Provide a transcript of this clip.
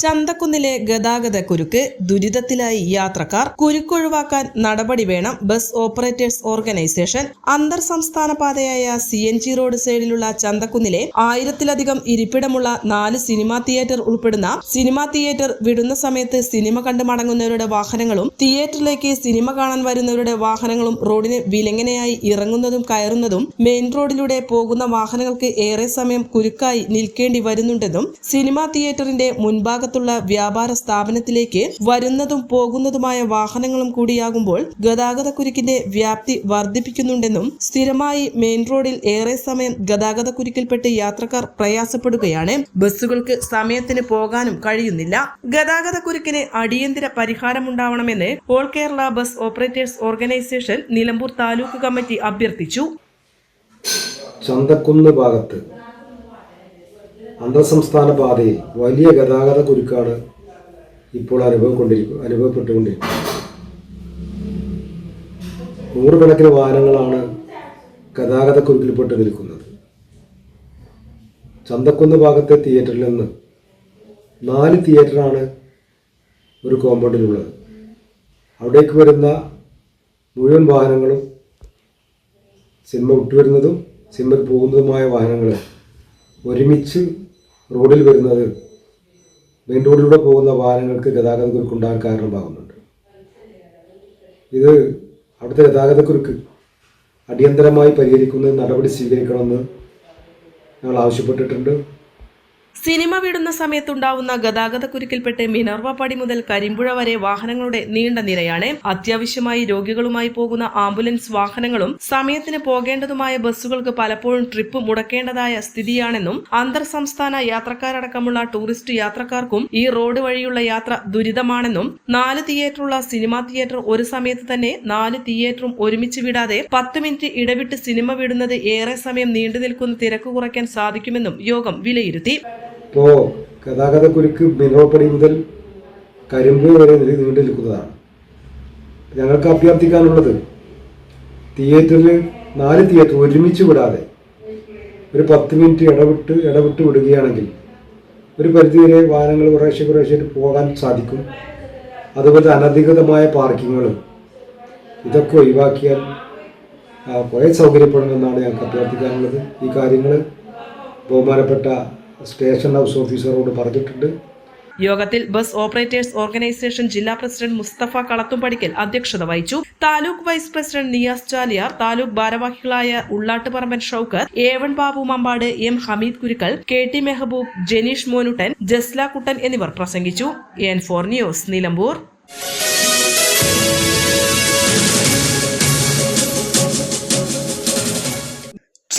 ചന്തക്കുന്നിലെ ഗതാഗത കുരുക്ക് ദുരിതത്തിലായി യാത്രക്കാർ കുരുക്കൊഴിവാക്കാൻ നടപടി വേണം ബസ് ഓപ്പറേറ്റേഴ്സ് ഓർഗനൈസേഷൻ. അന്തർ സംസ്ഥാന പാതയായ സി എൻ ജി റോഡ് സൈഡിലുള്ള ചന്തക്കുന്നിലെ ആയിരത്തിലധികം ഇരിപ്പിടമുള്ള നാല് സിനിമാ തിയേറ്റർ ഉൾപ്പെടുന്ന സിനിമാ തിയേറ്റർ വിടുന്ന സമയത്ത് സിനിമ കണ്ടു മടങ്ങുന്നവരുടെ വാഹനങ്ങളും തിയേറ്ററിലേക്ക് സിനിമ കാണാൻ വരുന്നവരുടെ വാഹനങ്ങളും റോഡിന് വിലങ്ങനെയായി ഇറങ്ങുന്നതും കയറുന്നതും മെയിൻ റോഡിലൂടെ പോകുന്ന വാഹനങ്ങൾക്ക് ഏറെ സമയം കുരുക്കായി നിൽക്കേണ്ടി വരുന്നുണ്ടെന്നും സിനിമാ തിയേറ്ററിന്റെ മുൻഭാഗത്തുള്ള വ്യാപാര സ്ഥാപനത്തിലേക്ക് വരുന്നതും പോകുന്നതുമായ വാഹനങ്ങളും കൂടിയാകുമ്പോൾ ഗതാഗത കുരുക്കിന്റെ വ്യാപ്തി വർദ്ധിപ്പിക്കുന്നുണ്ടെന്നും സ്ഥിരമായി മെയിൻ റോഡിൽ ഏറെ സമയം ഗതാഗത കുരുക്കിൽപ്പെട്ട് യാത്രക്കാർ പ്രയാസപ്പെടുകയാണ്. ബസ്സുകൾക്ക് സമയത്തിന് പോകാനും കഴിയുന്നില്ല. ഗതാഗത കുരുക്കിന് അടിയന്തര പരിഹാരമുണ്ടാവണമെന്ന് all Kerala bus operators organisation Nilambur taluk committee അഭ്യർത്ഥിച്ചു. ചന്തക്കുന്ന് ഭാഗത്ത് അന്തർസംസ്ഥാന പാതയിൽ വലിയ ഗതാഗത കുരുക്കാണ് ഇപ്പോൾ അനുഭവക്കൊണ്ടിരിക്കും അനുഭവപ്പെട്ടുകൊണ്ടിരിക്കുന്നത്. നൂറുകണക്കിന് വാഹനങ്ങളാണ് ഗതാഗത കുരുക്കിൽപ്പെട്ട് നിൽക്കുന്നത്. ചന്തക്കുന്ന് ഭാഗത്തെ തിയേറ്ററിൽ നിന്ന് നാല് തിയേറ്ററാണ് ഒരു കോമ്പൗണ്ടിലുള്ളത്. അവിടേക്ക് വരുന്ന മുഴുവൻ വാഹനങ്ങളും സിനിമ വിട്ടുവരുന്നതും സിനിമയ്ക്ക് പോകുന്നതുമായ വാഹനങ്ങൾ ഒരുമിച്ച് റോഡിൽ വരുന്നത് മെയിൻ റോഡിലൂടെ പോകുന്ന വാഹനങ്ങൾക്ക് ഗതാഗത കുരുക്ക് ഉണ്ടാകാൻ കാരണമാകുന്നുണ്ട്. ഇത് അവിടുത്തെ ഗതാഗതക്കുരുക്ക് അടിയന്തരമായി പരിഹരിക്കുന്ന നടപടി സ്വീകരിക്കണമെന്ന് ഞങ്ങൾ ആവശ്യപ്പെട്ടിട്ടുണ്ട്. സിനിമ വിടുന്ന സമയത്തുണ്ടാവുന്ന ഗതാഗത കുരുക്കിൽപ്പെട്ട് പടി മുതൽ കരിമ്പുഴ വരെ വാഹനങ്ങളുടെ നീണ്ട നിരയാണ്. അത്യാവശ്യമായി രോഗികളുമായി പോകുന്ന ആംബുലൻസ് വാഹനങ്ങളും സമയത്തിന് പോകേണ്ടതുമായ ബസ്സുകൾക്ക് പലപ്പോഴും ട്രിപ്പ് മുടക്കേണ്ടതായ സ്ഥിതിയാണെന്നും അന്തർ സംസ്ഥാന യാത്രക്കാരടക്കമുള്ള ടൂറിസ്റ്റ് യാത്രക്കാർക്കും ഈ റോഡ് വഴിയുള്ള യാത്ര ദുരിതമാണെന്നും നാല് തിയേറ്ററുള്ള സിനിമാ തിയേറ്റർ ഒരു സമയത്ത് തന്നെ നാല് തിയേറ്ററും ഒരുമിച്ച് വിടാതെ പത്ത് മിനിറ്റ് ഇടവിട്ട് സിനിമ വിടുന്നത് ഏറെ സമയം നീണ്ടു നിൽക്കുന്ന തിരക്ക് കുറയ്ക്കാൻ സാധിക്കുമെന്നും യോഗം വിലയിരുത്തി. ഇപ്പോൾ ഗതാഗത കുരുക്ക് മിനോപ്പടി മുതൽ കരിമ്പ് വരെ നീണ്ടു നിൽക്കുന്നതാണ് ഞങ്ങൾക്ക് അഭ്യർത്ഥിക്കാനുള്ളത് തിയേറ്ററിൽ നാല് തിയേറ്റർ ഒരുമിച്ച് വിടാതെ ഒരു പത്ത് മിനിറ്റ് ഇടവിട്ട് ഇടവിട്ട് വിടുകയാണെങ്കിൽ ഒരു പരിധിവരെ വാഹനങ്ങൾ കുറേശ്ശെ കുറേശ്ശെ പോകാൻ സാധിക്കും. അതുപോലെ അനധികൃതമായ പാർക്കിങ്ങുകളും ഇതൊക്കെ ഒഴിവാക്കിയാൽ കുറേ സൗകര്യപ്പെടുമെന്നാണ് ഞങ്ങൾക്ക് അഭ്യർത്ഥിക്കാനുള്ളത്. ഈ കാര്യങ്ങൾ ബഹുമാനപ്പെട്ട സ്റ്റേഷൻ ഹൗസ് ഓഫീസറോട് പറഞ്ഞിട്ടുണ്ട്. യോഗത്തിൽ ബസ് ഓപ്പറേറ്റേഴ്സ് ഓർഗനൈസേഷൻ ജില്ലാ പ്രസിഡന്റ് മുസ്തഫ കളത്തുംപടിക്കൽ അധ്യക്ഷത വഹിച്ചു. താലൂക്ക് വൈസ് പ്രസിഡന്റ് നിയാസ് ചാലിയാർ താലൂക്ക് ഭാരവാഹികളായ Ullattuparamban Shoukath A one Babu Mambad M Hameed Kurukkal K T Mehaboob Janeesh Monuttan Jasla Kuttan എന്നിവർ പ്രസംഗിച്ചു. N four news Nilambur.